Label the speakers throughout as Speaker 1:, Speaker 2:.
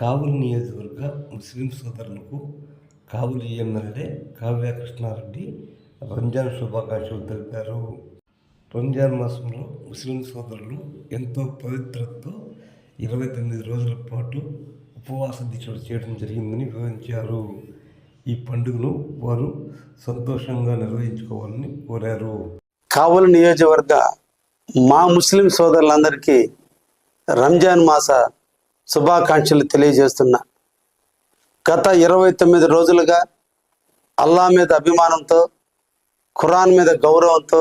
Speaker 1: కావలి నియోజకవర్గ ముస్లిం సోదరులకు కావలి ఎమ్మెల్యే కావ్య కృష్ణారెడ్డి రంజాన్ శుభాకాంక్షలు తెలిపారు. రంజాన్ మాసంలో ముస్లిం సోదరులు ఎంతో పవిత్రతతో ఇరవై తొమ్మిది రోజుల పాటు ఉపవాస దీక్షలు చేయడం జరిగిందని వివరించారు. ఈ పండుగను వారు సంతోషంగా నిర్వహించుకోవాలని కోరారు.
Speaker 2: కావలి నియోజకవర్గ మా ముస్లిం సోదరులందరికీ రంజాన్ మాస శుభాకాంక్షలు తెలియజేస్తున్నా. గత ఇరవై తొమ్మిది రోజులుగా అల్లా మీద అభిమానంతో ఖురాన్ మీద గౌరవంతో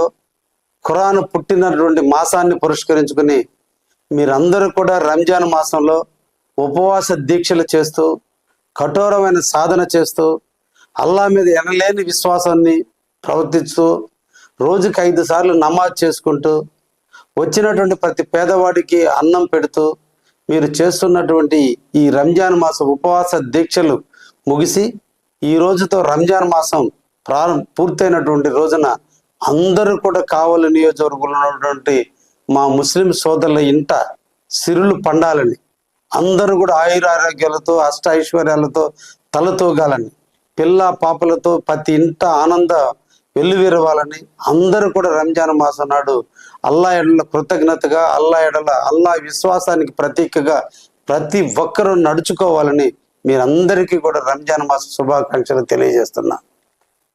Speaker 2: ఖురాన్ పుట్టినటువంటి మాసాన్ని పురస్కరించుకుని మీరందరూ కూడా రంజాన్ మాసంలో ఉపవాస దీక్షలు చేస్తూ కఠోరమైన సాధన చేస్తూ అల్లా మీద ఎనలేని విశ్వాసాన్ని ప్రవర్తిస్తూ రోజుకి ఐదు సార్లు నమాజ్ చేసుకుంటూ వచ్చినటువంటి ప్రతి పేదవాడికి అన్నం పెడుతూ మీరు చేస్తున్నటువంటి ఈ రంజాన్ మాసం ఉపవాస దీక్షలు ముగిసి ఈ రోజుతో రంజాన్ మాసం ప్రారంభ పూర్తయినటువంటి రోజున అందరూ కూడా కావలి నియోజకవర్గంలో ఉన్నటువంటి మా ముస్లిం సోదరుల ఇంట సిరులు పండాలని అందరూ కూడా ఆయురారోగ్యాలతో అష్ట ఐశ్వర్యాలతో తలతూగాలని పిల్ల పాపలతో ప్రతి ఇంట ఆనంద వెల్లువిరవాలని అందరూ కూడా రంజాన్ మాసం నాడు అల్లా ఎడల కృతజ్ఞతగా అల్లా ఎడల అల్లా విశ్వాసానికి ప్రతీకగా ప్రతి ఒక్కరూ నడుచుకోవాలని మీరందరికీ కూడా రంజాన్ మాస శుభాకాంక్షలు తెలియజేస్తున్నా.